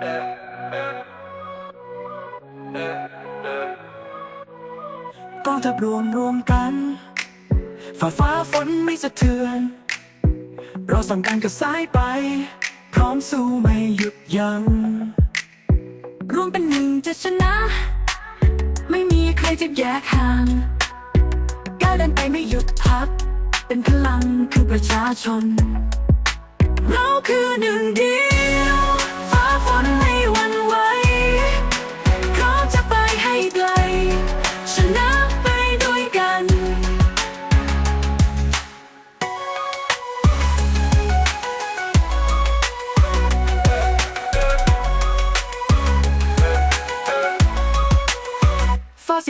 กองทัพรวมรวมกัน ฝ่าฟ้าฝนไม่สะเทือน เราสั่งการกับสายไป พร้อมสู้ไม่หยุดยัง้งรวมเป็นหนึ่งจะชนะ ไม่มีใครจะแยกห่างก้าวเดินไปไม่หยุดพัก เป็นพลังคือประชาชน เราคือหนึ่งเดียว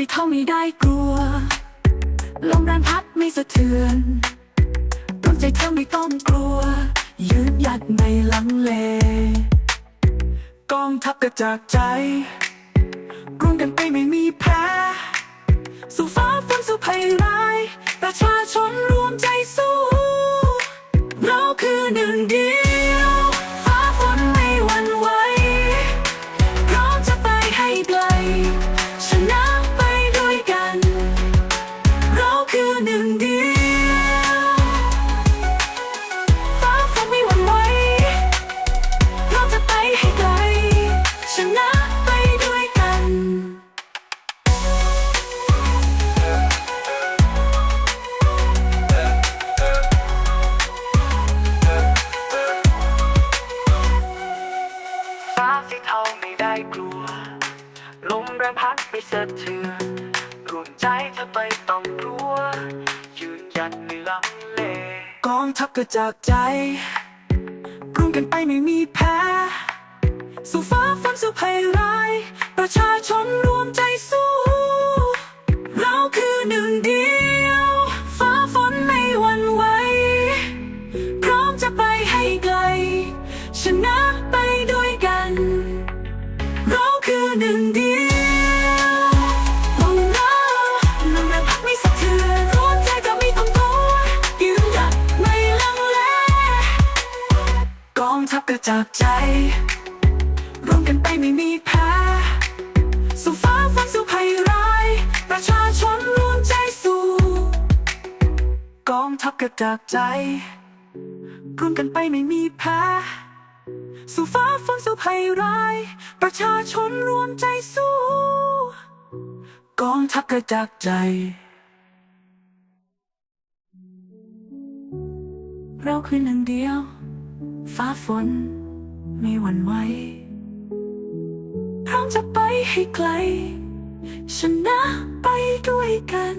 สีเทาไม่ได้กลัว ลมแรงพัดไม่สะเทือนดวงใจเธอไม่ต้องกลัว ยืนหยัดไม่ลังเล กองทัพกระจากใจร่วมกันไปไม่มีแพ้สู่ฟ้าฝนสู่ภัยร้าย ประชาชนรวมใจสู้ เราคือหนึ่งเดียว ที่เทาไม่ได้กลัว ลมแรงพัดไม่สะเทือนรวมใจเธอไปต้องรัว ยืนหยัดไม่ลังเล กองทัพกระจากใจร่วมกันไปไม่มีแพ้ สู่ฟ้าฝันสู่ภัยร้าย หนึ่งเดียวลงเราลมแรงพัดไม่สะเทือนร้อนใจจะไม่ต้องกลัวยืนหยัดไม่ลังเลกองทัพกระจากใจ ร่วมกันไปไม่มีแพ้สู่ฟ้าฝันสู่ภัยร้าย ประชาชนรวมใจสู้ กองทัพกระจากใจร่วมกันไปไม่มีแพ้ สู่ฟ้าฝนสู่ภัยร้าย ประชาชนรวมใจสู้ กองทัพกระจากใจ เราคือหนึ่งเดียว ฟ้าฝนไม่หวั่นไหวพร้อมจะไปให้ไกล ชนะไปด้วยกัน